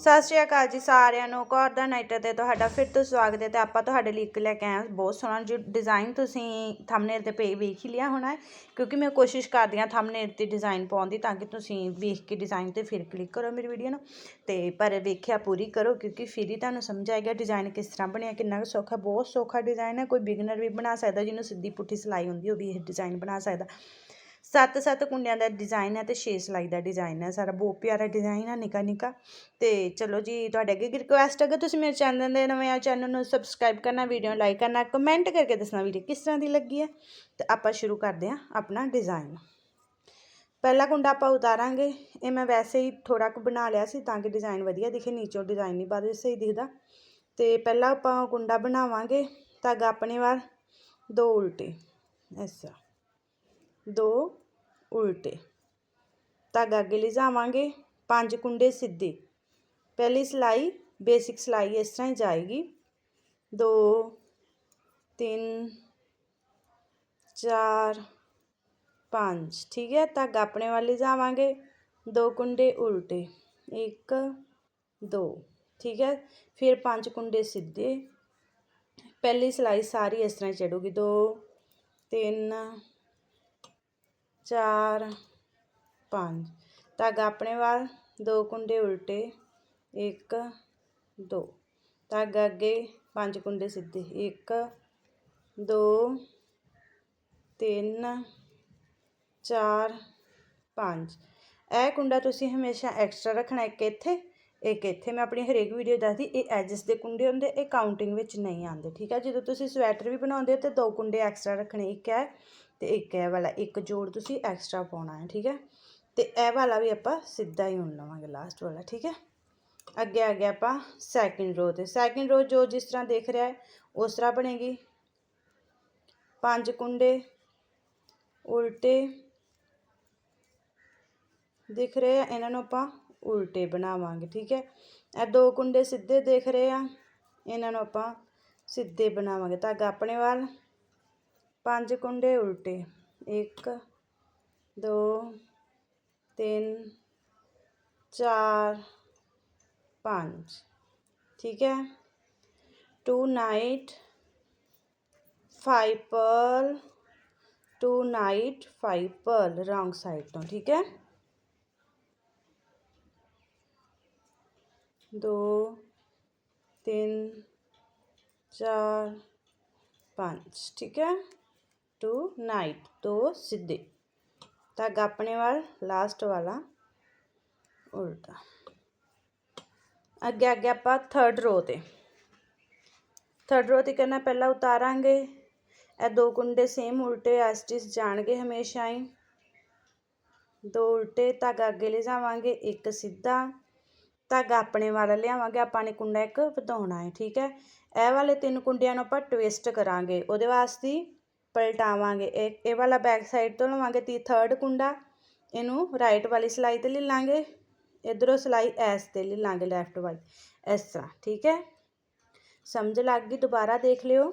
ਸਤਿ ਸ਼੍ਰੀ ਅਕਾਲ ਜੀ ਸਾਰਿਆਂ ਨੂੰ, ਕੌਰ ਦਾ ਨਾਈਟਰ ਤੇ ਤੁਹਾਡਾ ਫਿਰ ਤੋਂ ਸਵਾਗਤ ਹੈ ਤੇ ਆਪਾਂ ਤੁਹਾਡੇ ਲਈ ਇੱਕ ਲੈ ਕੇ ਆਏ ਬਹੁਤ ਸੋਹਣਾ ਜੋ ਡਿਜ਼ਾਈਨ ਤੁਸੀਂ ਥੰਬਨੇਲ ਤੇ ਪੇ ਵੇਖ ਹੀ ਲਿਆ ਹੋਣਾ ਹੈ, ਕਿਉਂਕਿ ਮੈਂ ਕੋਸ਼ਿਸ਼ ਕਰਦੀ ਹਾਂ ਥੰਬਨੇਲ ਤੇ ਡਿਜ਼ਾਈਨ ਪਾਉਣ ਦੀ ਤਾਂ ਕਿ ਤੁਸੀਂ ਵੇਖ ਕੇ ਡਿਜ਼ਾਈਨ ਤੇ ਫਿਰ ਕਲਿੱਕ ਕਰੋ ਮੇਰੀ ਵੀਡੀਓ ਨੂੰ। ਤੇ ਪਰ ਵੇਖਿਆ ਪੂਰੀ ਕਰੋ ਕਿਉਂਕਿ ਫਿਰ ਹੀ ਤੁਹਾਨੂੰ ਸਮਝ ਆਏਗਾ ਡਿਜ਼ਾਈਨ ਕਿਸ ਤਰ੍ਹਾਂ ਬਣਿਆ, ਕਿੰਨਾ ਕੁ ਸੌਖਾ, ਬਹੁਤ ਸੌਖਾ ਡਿਜ਼ਾਈਨ ਹੈ। ਕੋਈ ਬਿਗਨਰ ਵੀ ਬਣਾ ਸਕਦਾ ਜਿਹਨੂੰ ਸਿੱਧੀ ਪੁੱਠੀ ਸਿਲਾਈ ਹੁੰਦੀ ਉਹ ਵੀ ਇਹ ਡਿਜ਼ਾਈਨ ਬਣਾ ਸਕਦਾ। ਸੱਤ ਸੱਤ ਕੁੰਡਿਆਂ ਦਾ ਡਿਜ਼ਾਈਨ ਹੈ ਤੇ 6 ਸਿਲਾਈ ਦਾ ਡਿਜ਼ਾਈਨ ਹੈ, ਸਾਰਾ ਬਹੁਤ ਪਿਆਰਾ ਡਿਜ਼ਾਈਨ ਹੈ ਨਿੱਕਾ ਨਿੱਕਾ ਤੇ ਚਲੋ ਜੀ, ਤੁਹਾਡੇ ਅੱਗੇ ਰਿਕੁਐਸਟ ਅਗਰ ਤੁਸੀਂ ਮੇਰੇ ਚੈਨਲ ਦੇ ਨਵੇਂ ਆ ਚੈਨਲ ਨੂੰ ਸਬਸਕ੍ਰਾਈਬ ਕਰਨਾ ਵੀਡੀਓ ਨੂੰ ਲਾਈਕ ਕਰਨਾ ਕਮੈਂਟ ਕਰਕੇ ਦੱਸਣਾ ਵੀਡੀਓ ਕਿਸ ਤਰ੍ਹਾਂ ਦੀ ਲੱਗੀ ਹੈ ਤੇ ਆਪਾਂ ਸ਼ੁਰੂ ਕਰਦੇ ਹਾਂ ਆਪਣਾ ਡਿਜ਼ਾਈਨ ਪਹਿਲਾ ਕੁੰਡਾ ਆਪਾਂ ਉਤਾਰਾਂਗੇ। ਇਹ ਮੈਂ ਵੈਸੇ ਹੀ ਥੋੜਾ ਕੁ ਬਣਾ ਲਿਆ ਸੀ ਤਾਂ ਕਿ ਡਿਜ਼ਾਈਨ ਵਧੀਆ ਦਿਖੇ, ਨੀਚੋਂ ਡਿਜ਼ਾਈਨ ਨਹੀਂ ਬਾਅਦ ਵਿੱਚ ਸਹੀ ਦਿਖਦਾ। ਤੇ ਪਹਿਲਾਂ ਆਪਾਂ ਕੁੰਡਾ ਬਣਾਵਾਂਗੇ ਧਾਗਾ ਆਪਣੇ ਵਾਰ, ਦੋ ਉਲਟੇ ਐਸਾ ਦੋ ਉਲਟੇ ਧਾਗਾ ਅੱਗੇ ਲਿਜਾਵਾਂਗੇ ਪੰਜ ਕੁੰਡੇ ਸਿੱਧੇ ਪਹਿਲੀ ਸਿਲਾਈ ਬੇਸਿਕ ਸਿਲਾਈ ਇਸ ਤਰ੍ਹਾਂ ਹੀ ਜਾਏਗੀ ਦੋ ਤਿੰਨ ਚਾਰ ਪੰਜ ਠੀਕ ਹੈ ਧਾਗਾ ਆਪਣੇ ਵੱਲ ਲਿਜਾਵਾਂਗੇ ਦੋ ਕੁੰਡੇ ਉਲਟੇ ਇੱਕ ਦੋ ਠੀਕ ਹੈ ਫਿਰ ਪੰਜ ਕੁੰਡੇ ਸਿੱਧੇ ਪਹਿਲੀ ਸਿਲਾਈ ਸਾਰੀ ਇਸ ਤਰ੍ਹਾਂ ਚੜੂਗੀ ਦੋ ਤਿੰਨ ਚਾਰ, ਪੰਜ। ਧਾਗਾ ਆਪਣੇ ਵੱਲ, ਦੋ ਕੁੰਡੇ ਉਲਟੇ, ਇੱਕ, ਦੋ। ਧਾਗਾ ਅੱਗੇ, ਪੰਜ ਕੁੰਡੇ ਸਿੱਧੇ। ਇੱਕ, ਦੋ, ਤਿੰਨ, ਚਾਰ, ਪੰਜ। ਇਹ ਕੁੰਡਾ ਤੁਸੀਂ ਹਮੇਸ਼ਾ ਐਕਸਟਰਾ ਰੱਖਣਾ ਇੱਕ ਇੱਥੇ ਇੱਕ ਇੱਥੇ। ਮੈਂ ਆਪਣੀ ਹਰੇਕ ਵੀਡੀਓ ਦੱਸਦੀ, ਇਹ ਐਜਸ ਦੇ ਕੁੰਡੇ ਹੁੰਦੇ, ਇਹ ਕਾਊਂਟਿੰਗ ਵਿੱਚ ਨਹੀਂ ਆਉਂਦੇ, ਠੀਕ ਹੈ? ਜਦੋਂ ਤੁਸੀਂ ਸਵੈਟਰ ਵੀ ਬਣਾਉਂਦੇ ਹੋ ਤੇ ਦੋ ਕੁੰਡੇ ਐਕਸਟਰਾ ਰੱਖਣੇ, ਇੱਕ ਹੈ ਤੇ ਇੱਕ ਇਹ ਵਾਲਾ, ਇੱਕ ਜੋੜ ਤੁਸੀਂ ਐਕਸਟਰਾ ਪਾਉਣਾ ਹੈ, ਠੀਕ ਹੈ? ਤੇ ਇਹ ਵਾਲਾ ਵੀ ਆਪਾਂ ਸਿੱਧਾ ਹੀ ਉਣ ਲਵਾਂਗੇ ਲਾਸਟ ਵਾਲਾ, ਠੀਕ ਹੈ? ਅੱਗੇ ਅੱਗੇ ਆਪਾਂ ਸੈਕਿੰਡ ਰੋ ਤੇ। ਸੈਕਿੰਡ ਰੋ ਜੋ ਜਿਸ ਤਰ੍ਹਾਂ ਦੇਖ ਰਿਹਾ ਹੈ, ਉਸ ਤਰ੍ਹਾਂ ਬਣੇਗੀ। ਪੰਜ ਕੁੰਡੇ, ਉਲਟੇ। ਦਿਖ ਰਹੇ ਆ ਇਹਨਾਂ ਨੂੰ ਆਪਾਂ ਉਲਟੇ ਬਣਾਵਾਂਗੇ, ਠੀਕ ਹੈ? ਇਹ ਦੋ ਕੁੰਡੇ ਸਿੱਧੇ ਦੇਖ ਰਹੇ ਆ ਇਹਨਾਂ ਨੂੰ ਆਪਾਂ ਸਿੱਧੇ ਬਣਾਵਾਂਗੇ। ਧਾਗਾ ਆਪਣੇ ਵੱਲ। ਪੰਜ ਕੁੰਡੇ ਉਲਟੇ। ਇੱਕ, ਦੋ, ਤਿੰਨ, ਚਾਰ, ਪੰਜ। ਠੀਕ ਹੈ? Tonight five pearl. Tonight five pearl, wrong side ਤੋਂ। ਠੀਕ ਹੈ? ਦੋ, ਤਿੰਨ, ਚਾਰ, ਪੰਜ। ਠੀਕ ਹੈ? ਟੂ ਨਾਈਟ ਦੋ ਸਿੱਧੇ। ਧਾਗਾ ਆਪਣੇ ਵੱਲ ਲਾਸਟ ਵਾਲਾ। ਉਲਟਾ। ਅੱਗੇ ਅੱਗੇ ਆਪਾਂ ਥਰਡ ਰੋ ਤੇ। ਥਰਡ ਰੋ ਤੇ ਕਰਨਾ ਪਹਿਲਾਂ ਉਤਾਰਾਂਗੇ। ਇਹ ਦੋ ਕੁੰਡੇ ਸੇਮ ਉਲਟੇ ਐਸਟਿਸ ਜਾਣਗੇ ਹਮੇਸ਼ਾ ਹੀ। ਦੋ ਉਲਟੇ, ਧਾਗਾ ਅੱਗੇ ਲੈ ਜਾਵਾਂਗੇ ਇੱਕ ਸਿੱਧਾ। ਧਾਗਾ ਆਪਣੇ ਵੱਲ ਲਿਆਵਾਂਗੇ, ਆਪਾਂ ਨੇ ਕੁੰਡਾ ਇੱਕ ਵਧਾਉਣਾ ਹੈ, ਠੀਕ ਹੈ? ਇਹ ਵਾਲੇ ਤਿੰਨ ਕੁੰਡਿਆਂ ਨੂੰ ਆਪਾਂ ਟਵਿਸਟ ਕਰਾਂਗੇ। ਉਹਦੇ ਵਾਸਤੇ ਪਲਟਾਵਾਂਗੇ। ਇਹ ਇਹ ਵਾਲਾ ਬੈਕ ਸਾਈਡ ਤੋਂ ਲਵਾਂਗੇ ਤੀ ਥਰਡ ਕੁੰਡਾ। ਇਹਨੂੰ ਰਾਈਟ ਵਾਲੀ ਸਲਾਈ ਤੇ ਲੈ ਲਾਂਗੇ ਇਧਰੋਂ ਸਲਾਈ ਐਸ ਤੇ ਲੈ ਲਾਂਗੇ ਲੈਫਟ ਵਾਲੀ। ਇਸ ਤਰ੍ਹਾਂ, ਠੀਕ ਹੈ? ਸਮਝ ਲੱਗ ਗਈ? ਦੁਬਾਰਾ ਦੇਖ ਲਿਓ।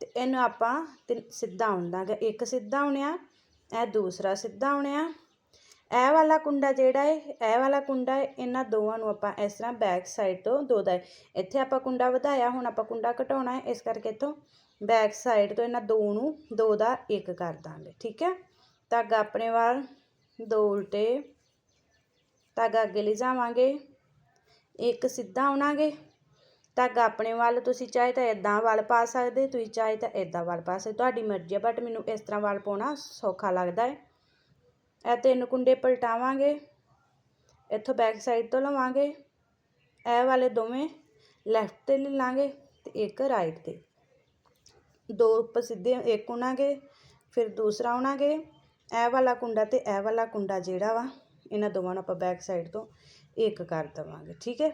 ਤੇ ਇਹਨੂੰ ਆਪਾਂ ਸਿੱਧਾ ਆਉਂਦਾਗਾ ਇੱਕ ਸਿੱਧਾ ਆਉਣਿਆ, ਇਹ ਦੂਸਰਾ ਸਿੱਧਾ ਆਉਣਿਆ। ਇਹ ਵਾਲਾ ਕੁੰਡਾ ਜਿਹੜਾ ਹੈ ਇਹ ਵਾਲਾ ਕੁੰਡਾ ਹੈ ਇਹਨਾਂ ਦੋਵਾਂ ਨੂੰ ਆਪਾਂ ਇਸ ਤਰ੍ਹਾਂ ਬੈਕ ਸਾਈਡ ਤੋਂ ਦੋ ਦਾ ਇੱਥੇ ਆਪਾਂ ਕੁੰਡਾ ਵਧਾਇਆ, ਹੁਣ ਆਪਾਂ ਕੁੰਡਾ ਘਟਾਉਣਾ ਹੈ ਇਸ ਕਰਕੇ ਇੱਥੋਂ ਬੈਕ ਸਾਈਡ ਤੋਂ ਇਹਨਾਂ ਦੋ ਨੂੰ ਦੋ ਦਾ ਇੱਕ ਕਰ ਦਾਂਗੇ, ਠੀਕ ਹੈ? ਧਾਗਾ ਆਪਣੇ ਵੱਲ, ਦੋ ਉਲਟੇ, ਧਾਗਾ ਅੱਗੇ ਲੈ ਜਾਵਾਂਗੇ, ਇੱਕ ਸਿੱਧਾ ਆਉਣਾਗੇ। ਧਾਗਾ ਆਪਣੇ ਵੱਲ, ਤੁਸੀਂ ਚਾਹੇ ਤਾਂ ਇਦਾਂ ਵੱਲ ਪਾ ਸਕਦੇ, ਤੁਸੀਂ ਚਾਹੇ ਤਾਂ ਇਦਾਂ ਵੱਲ ਪਾ ਸਕਦੇ, ਤੁਹਾਡੀ ਮਰਜ਼ੀ ਹੈ ਬਟ ਮੈਨੂੰ ਇਸ ਤਰ੍ਹਾਂ ਵੱਲ ਪਾਉਣਾ ਸੌਖਾ ਲੱਗਦਾ ਹੈ। ਇਹ ਤਿੰਨ ਕੁੰਡੇ ਪਲਟਾਵਾਂਗੇ, ਇੱਥੋਂ ਬੈਕ ਸਾਈਡ ਤੋਂ ਲਵਾਂਗੇ, ਇਹ ਵਾਲੇ ਦੋਵੇਂ ਲੈਫਟ ਤੇ ਲੈ ਲਾਂਗੇ ਤੇ ਇੱਕ ਰਾਈਟ ਤੇ। ਦੋ ਉੱਪਰ ਸਿੱਧੇ ਇੱਕ ਉਣਾਂਗੇ ਫਿਰ ਦੂਸਰਾ ਉਣਾਂਗੇ ਇਹ ਵਾਲਾ ਕੁੰਡਾ ਤੇ ਇਹ ਵਾਲਾ ਕੁੰਡਾ ਜਿਹੜਾ ਵਾ, ਇਹਨਾਂ ਦੋਵਾਂ ਨੂੰ ਆਪਾਂ ਬੈਕ ਸਾਈਡ ਤੋਂ ਇੱਕ ਕਰ ਦਵਾਂਗੇ, ਠੀਕ ਹੈ?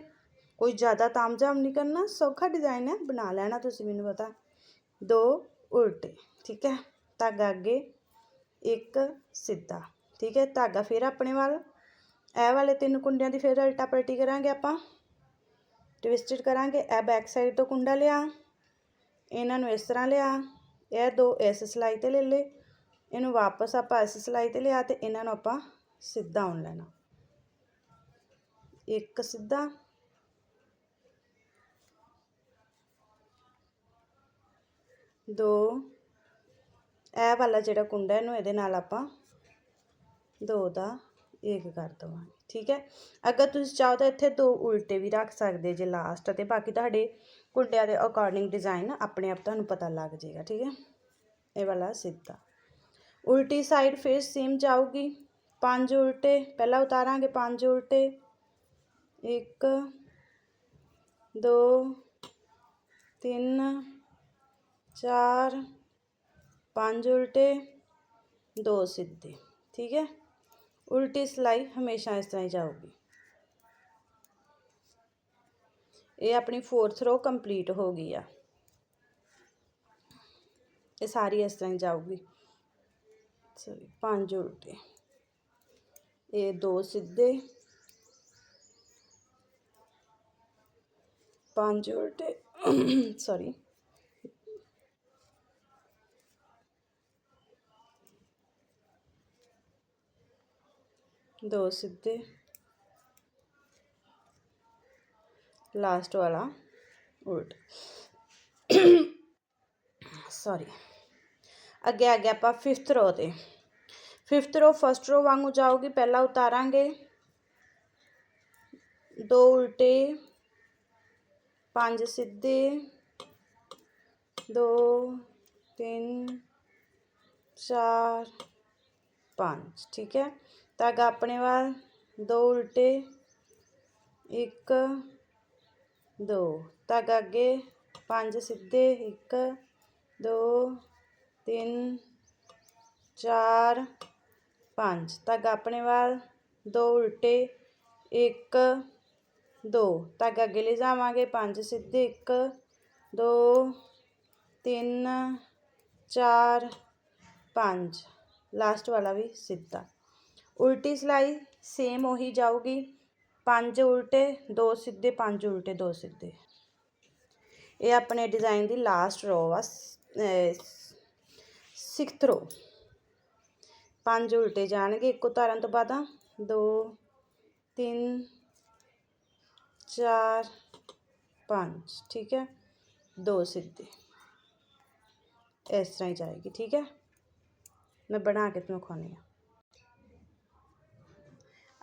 ਕੋਈ ਜ਼ਿਆਦਾ ਤਾਮਝਾਮ ਨਹੀਂ ਕਰਨਾ, ਸੌਖਾ ਡਿਜ਼ਾਈਨ ਹੈ, ਬਣਾ ਲੈਣਾ ਤੁਸੀਂ ਮੈਨੂੰ ਪਤਾ। ਦੋ, ਉਲਟੇ, ਠੀਕ ਹੈ? ਧਾਗਾ ਅੱਗੇ, ਇੱਕ ਸਿੱਧਾ, ਠੀਕ ਹੈ? ਧਾਗਾ ਫਿਰ ਆਪਣੇ ਵੱਲ। ਇਹ ਵਾਲੇ ਤਿੰਨ ਕੁੰਡਿਆਂ ਦੀ ਫਿਰ ਉਲਟਾ ਪਲਟੀ ਕਰਾਂਗੇ ਆਪਾਂ। ਟਵਿਸਟਡ ਕਰਾਂਗੇ, ਇਹ ਬੈਕ ਸਾਈਡ ਤੋਂ ਕੁੰਡਾ ਲਿਆ। ਇਹਨਾਂ ਨੂੰ ਇਸ ਤਰ੍ਹਾਂ ਲਿਆ, ਇਹ ਦੋ ਇਸ ਸਿਲਾਈ ਤੇ ਲੈ ਲੇ ਇਹਨੂੰ ਵਾਪਸ ਆਪਾਂ ਇਸ ਸਿਲਾਈ ਤੇ ਲਿਆ ਤੇ ਇਹਨਾਂ ਨੂੰ ਆਪਾਂ ਸਿੱਧਾ ਆਉਣ ਲੈਣਾ। ਇੱਕ ਸਿੱਧਾ। ਦੋ। ਇਹ ਵਾਲਾ ਜਿਹੜਾ ਕੁੰਡਾ ਇਹਨੂੰ ਇਹਦੇ ਨਾਲ ਆਪਾਂ ਦੋ ਦਾ ਇੱਕ ਕਰ ਦਵਾਂਗੇ, ਠੀਕ ਹੈ? ਅਗਰ ਤੁਸੀਂ ਚਾਹੋ ਤਾਂ ਇੱਥੇ ਦੋ ਉਲਟੇ ਵੀ ਰੱਖ ਸਕਦੇ ਜੇ ਲਾਸਟ ਤੇ, ਬਾਕੀ ਤੁਹਾਡੇ ਕੁੰਡਿਆਂ ਦੇ ਅਕੋਰਡਿੰਗ ਡਿਜ਼ਾਈਨ ਆਪਣੇ ਆਪ ਤੁਹਾਨੂੰ ਪਤਾ ਲੱਗ ਜਾਏਗਾ, ਠੀਕ ਹੈ? ਇਹ ਵਾਲਾ ਸਿੱਧਾ। ਉਲਟੀ ਸਾਈਡ ਫਿਰ ਸੇਮ ਜਾਊਗੀ। ਪੰਜ ਉਲਟੇ, ਪਹਿਲਾਂ ਉਤਾਰਾਂਗੇ ਪੰਜ ਉਲਟੇ। ਇੱਕ, ਦੋ, ਤਿੰਨ, ਚਾਰ, ਪੰਜ ਉਲਟੇ, ਦੋ ਸਿੱਧੇ, ਠੀਕ ਹੈ? ਉਲਟੀ ਸਿਲਾਈ ਹਮੇਸ਼ਾ ਇਸ ਤਰ੍ਹਾਂ ਹੀ ਜਾਊਗੀ। ਇਹ ਆਪਣੀ ਫੋਰਥ ਰੋ ਕੰਪਲੀਟ ਹੋ ਗਈ ਆ। ਇਹ ਸਾਰੀ ਇਸ ਤਰ੍ਹਾਂ ਹੀ ਜਾਊਗੀ। ਸੌਰੀ ਪੰਜ ਉਲਟੇ। ਇਹ ਦੋ ਸਿੱਧੇ। ਪੰਜ ਉਲਟੇ। ਸੌਰੀ ਦੋ ਸਿੱਧੇ। ਲਾਸਟ ਵਾਲਾ ਉਲਟ ਸੌਰੀ ਅੱਗੇ ਆ ਗਿਆ ਆਪਾਂ 5th ਰੋ ਤੇ 5th ਰੋ ਫਸਟ ਰੋ ਵਾਂਗੂ ਜਾਊਗੀ ਪਹਿਲਾਂ ਉਤਾਰਾਂਗੇ ਦੋ ਉਲਟੇ ਪੰਜ ਸਿੱਧੇ ਦੋ ਤਿੰਨ ਚਾਰ ਪੰਜ ਠੀਕ ਹੈ ਧਾਗਾ ਆਪਣੇ ਵੱਲ ਦੋ ਉਲਟੇ ਇੱਕ ਦੋ। ਧਾਗਾ ਅੱਗੇ ਪੰਜ, ਸਿੱਧੇ ਇੱਕ, ਦੋ, ਤਿੰਨ, ਚਾਰ, ਪੰਜ। ਧਾਗਾ ਆਪਣੇ ਵੱਲ ਦੋ, ਉਲਟੇ ਇੱਕ, ਦੋ। ਧਾਗਾ ਅੱਗੇ ਲੈ ਜਾਵਾਂਗੇ ਪੰਜ, ਸਿੱਧੇ ਇੱਕ, ਦੋ, ਤਿੰਨ, ਚਾਰ, ਪੰਜ। ਲਾਸਟ ਵਾਲਾ ਵੀ ਸਿੱਧਾ। ਉਲਟੀ ਸਿਲਾਈ ਸੇਮ ਉਹੀ ਜਾਊਗੀ। ਪੰਜ ਉਲਟੇ, ਦੋ ਸਿੱਧੇ, ਪੰਜ ਉਲਟੇ, ਦੋ ਸਿੱਧੇ। ਇਹ ਆਪਣੇ ਡਿਜ਼ਾਈਨ ਦੀ ਲਾਸਟ ਰੋ ਆ ਸਿਕਸਥ ਰੋ ਪੰਜ ਉਲਟੇ ਜਾਣਗੇ, ਇੱਕੋ ਤਾਰਨ ਤੋਂ ਬਾਅਦ। ਆ ਦੋ, ਤਿੰਨ, ਚਾਰ, ਪੰਜ, ਠੀਕ ਹੈ? ਦੋ ਸਿੱਧੇ। ਇਸ ਤਰ੍ਹਾਂ ਹੀ ਜਾਏਗੀ, ਠੀਕ ਹੈ? ਮੈਂ ਬਣਾ ਕੇ ਤੁਹਾਨੂੰ ਖਾਣੀ ਆ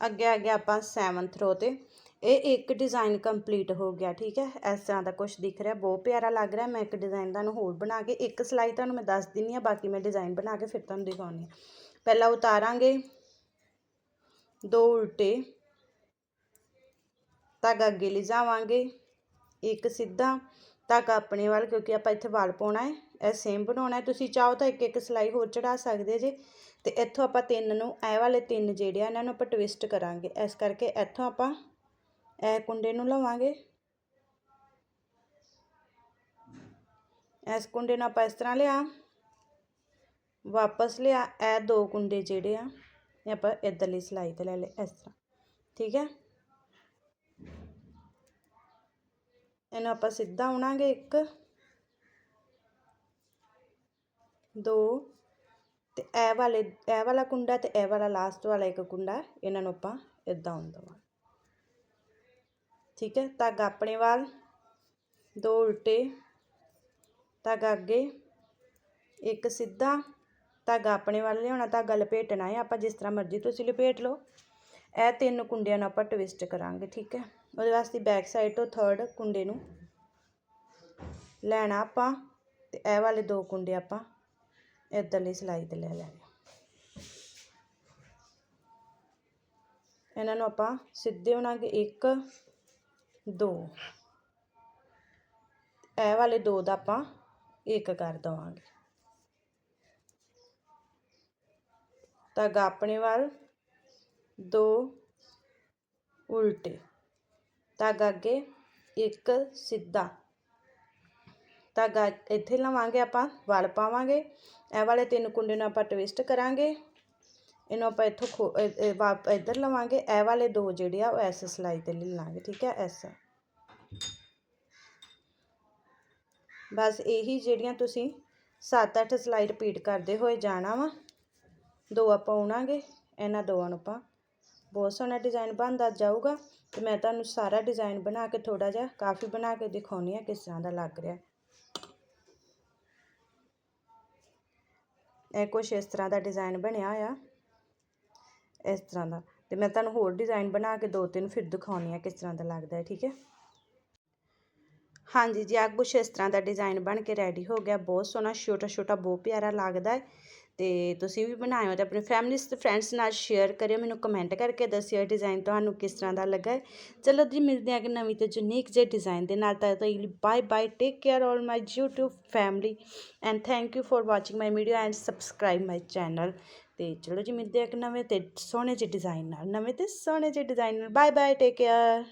ਅੱਗੇ ਅੱਗੇ ਆਪਾਂ 7th ਰੋ ਤੇ। ਇਹ ਇੱਕ ਡਿਜ਼ਾਈਨ ਕੰਪਲੀਟ ਹੋ ਗਿਆ, ਠੀਕ ਹੈ? ਇਸ ਤਰ੍ਹਾਂ ਦਾ ਕੁਝ ਦਿਖ ਰਿਹਾ, ਬਹੁਤ ਪਿਆਰਾ ਲੱਗ ਰਿਹਾ। ਮੈਂ ਇੱਕ ਡਿਜ਼ਾਈਨ ਤੁਹਾਨੂੰ ਹੋਰ ਬਣਾ ਕੇ, ਇੱਕ ਸਲਾਈ ਤੁਹਾਨੂੰ ਮੈਂ ਦੱਸ ਦਿੰਨੀ ਆ ਬਾਕੀ ਮੈਂ ਡਿਜ਼ਾਈਨ ਬਣਾ ਕੇ ਫਿਰ ਤੁਹਾਨੂੰ ਦਿਖਾਉਣੀ ਆ ਪਹਿਲਾਂ ਉਤਾਰਾਂਗੇ। ਦੋ ਉਲਟੇ। ਧਾਗਾ ਅੱਗੇ ਲਿਜਾਵਾਂਗੇ। ਇੱਕ ਸਿੱਧਾ ਧਾਗਾ ਆਪਣੇ ਵੱਲ, ਕਿਉਂਕਿ ਆਪਾਂ ਇੱਥੇ ਵਾਲ ਪਾਉਣਾ ਹੈ। ਸੇਮ ਬਣਾਉਣਾ ਹੈ। ਤੁਸੀਂ ਚਾਹੋ ਤਾਂ ਇੱਕ ਇੱਕ ਸਲਾਈ ਹੋਰ ਚੜਾ ਸਕਦੇ ਜੇ। ਤੇ ਇੱਥੋਂ ਆਪਾਂ ਤਿੰਨ ਨੂੰ, ਇਹ ਵਾਲੇ ਤਿੰਨ ਜਿਹੜੇ ਆ, ਇਹਨਾਂ ਨੂੰ ਆਪਾਂ ਟਵਿਸਟ ਕਰਾਂਗੇ। ਇਸ ਕਰਕੇ ਇੱਥੋਂ ਆਪਾਂ ਇਹ ਕੁੰਡੇ ਨੂੰ ਲਵਾਂਗੇ। ਇਸ ਕੁੰਡੇ ਨੂੰ ਆਪਾਂ ਇਸ ਤਰ੍ਹਾਂ ਲਿਆ, ਵਾਪਸ ਲਿਆ, ਇਹ ਦੋ ਕੁੰਡੇ ਜਿਹੜੇ ਆ, ਇਹ ਆਪਾਂ ਇਧਰਲੀ ਸਲਾਈ ਤੇ ਲੈ ਲਏ, ਇਸ ਤਰ੍ਹਾਂ। ਠੀਕ ਹੈ? ਇਹਨੂੰ ਆਪਾਂ ਸਿੱਧਾ ਉਣਾਂਗੇ ਇੱਕ। ਦੋ ਅਤੇ ਇਹ ਵਾਲੇ ਇਹ ਵਾਲਾ ਕੁੰਡਾ ਅਤੇ ਇਹ ਵਾਲਾ ਲਾਸਟ ਵਾਲਾ ਇੱਕ ਕੁੰਡਾ, ਇਹਨਾਂ ਨੂੰ ਆਪਾਂ ਇਦਾਂ ਉਣ ਠੀਕ ਹੈ, ਧਾਗਾ ਆਪਣੇ ਵੱਲ, ਦੋ ਉਲਟੇ, ਧਾਗਾ ਅੱਗੇ, ਇੱਕ ਸਿੱਧਾ, ਧਾਗਾ ਆਪਣੇ ਵੱਲ ਲਿਆਉਣਾ, ਧਾਗਾ ਲਪੇਟਣਾ ਹੈ, ਆਪਾਂ ਜਿਸ ਤਰ੍ਹਾਂ ਮਰਜ਼ੀ ਤੁਸੀਂ ਲਪੇਟ ਲਓ। ਇਹ ਤਿੰਨ ਕੁੰਡਿਆਂ ਨੂੰ ਆਪਾਂ ਟਵਿਸਟ ਕਰਾਂਗੇ, ਠੀਕ ਹੈ। ਉਹਦੇ ਵਾਸਤੇ ਬੈਕ ਸਾਈਡ ਤੋਂ ਥਰਡ ਕੁੰਡੇ ਨੂੰ ਲੈਣਾ ਆਪਾਂ, ਤੇ ਇਹ ਵਾਲੇ ਦੋ ਕੁੰਡੇ ਆਪਾਂ ਇੱਧਰਲੀ ਸਿਲਾਈ ਤੇ ਲੈ ਲੈਣੇ ਇਹਨਾਂ ਨੂੰ ਆਪਾਂ ਸਿੱਧੇ ਬਣਾਗੇ ਇੱਕ, ਦੋ। ਇਹ ਵਾਲੇ ਦੋ ਦਾ ਆਪਾਂ ਇੱਕ ਕਰ ਦਵਾਂਗੇ। ਧਾਗਾ ਆਪਣੇ ਵੱਲ ਦੋ ਉਲਟੇ। ਧਾਗਾ ਅੱਗੇ ਇੱਕ ਸਿੱਧਾ। ਧਾਗਾ ਇੱਥੇ ਲਵਾਂਗੇ ਆਪਾਂ, ਵਲ ਪਾਵਾਂਗੇ। ਇਹ ਵਾਲੇ ਤਿੰਨ ਕੁੰਡੇ ਨੂੰ ਆਪਾਂ ਟਵਿਸਟ ਕਰਾਂਗੇ। ਇਹਨੂੰ ਆਪਾਂ ਇੱਥੋਂ ਇੱਧਰ ਲਵਾਂਗੇ। ਇਹ ਵਾਲੇ ਦੋ ਜਿਹੜੇ ਆ, ਉਹ ਐਸ ਸਲਾਈ ਤੇ ਲੈ ਲਾਂਗੇ ਠੀਕ ਹੈ ਐਸ ਬਸ ਇਹੀ ਜਿਹੜੀਆਂ ਤੁਸੀਂ 7-8 ਸਲਾਈ ਰਿਪੀਟ ਕਰਦੇ ਹੋਏ ਜਾਣਾ ਵਾ, ਦੋ ਆਪਾਂ ਉਣਾਂਗੇ। ਇਹਨਾਂ ਦੋਵਾਂ ਨੂੰ ਆਪਾਂ, ਬਹੁਤ ਸੋਹਣਾ ਡਿਜ਼ਾਈਨ ਬਣਦਾ ਜਾਊਗਾ। ਤੇ ਮੈਂ ਤੁਹਾਨੂੰ ਸਾਰਾ ਡਿਜ਼ਾਈਨ ਬਣਾ ਕੇ ਥੋੜਾ ਜਿਹਾ ਕਾਫੀ ਬਣਾ ਕੇ ਦਿਖਾਉਣੀ ਆ ਕਿਸ ਤਰ੍ਹਾਂ ਦਾ ਲੱਗ ਰਿਹਾ। ਇਹ ਕੁਛ ਇਸ ਤਰ੍ਹਾਂ ਦਾ ਡਿਜ਼ਾਈਨ ਬਣਿਆ ਹੋਇਆ ਇਸ ਤਰ੍ਹਾਂ ਦਾ। ਤੇ ਮੈਂ ਤੁਹਾਨੂੰ ਹੋਰ ਡਿਜ਼ਾਈਨ ਬਣਾ ਕੇ ਦੋ ਤਿੰਨ ਫਿਰ ਦਿਖਾਉਣੀ ਆ ਕਿਸ ਤਰ੍ਹਾਂ ਦਾ ਲੱਗਦਾ ਹੈ, ਠੀਕ ਹੈ? ਹਾਂਜੀ ਜੀ ਆ ਕੁਛ ਇਸ ਤਰ੍ਹਾਂ ਦਾ ਡਿਜ਼ਾਈਨ ਬਣ ਕੇ ਰੈਡੀ ਹੋ ਗਿਆ। ਬਹੁਤ ਸੋਹਣਾ ਛੋਟਾ ਛੋਟਾ ਬਹੁਤ ਪਿਆਰਾ ਲੱਗਦਾ ਹੈ। ਤੇ ਤੁਸੀਂ ਵੀ ਬਣਾਇਓ ਤੇ ਆਪਣੇ ਫੈਮਿਲੀਸ ਤੇ ਫਰੈਂਡਸ ਨਾਲ ਸ਼ੇਅਰ ਕਰਿਓ, ਮੈਨੂੰ ਕਮੈਂਟ ਕਰਕੇ ਦੱਸਿਓ ਡਿਜ਼ਾਈਨ ਤੁਹਾਨੂੰ ਕਿਸ ਤਰ੍ਹਾਂ ਦਾ ਲੱਗਾ। ਹੈ ਚਲੋ ਜੀ, ਮਿਲਦੇ ਹਾਂ ਕਿ ਨਵੀਂ ਤੇ ਯੂਨੀਕ ਜੇ ਡਿਜ਼ਾਈਨ ਦੇ ਨਾਲ ਤਾਂ ਤੱਕ bye bye take care all my YouTube family and thank you for watching my video and subscribe my channel ਤੇ ਚਲੋ ਜੀ, ਮਿਲਦੇ ਹਾਂ ਕਿ ਨਵੇਂ ਤੇ ਸੋਹਣੇ ਜਿਹੇ ਡਿਜ਼ਾਈਨ ਨਾਲ, ਨਵੇਂ ਤੇ ਸੋਹਣੇ ਜਿਹੇ ਡਿਜ਼ਾਈਨ ਨਾਲ। Bye bye take care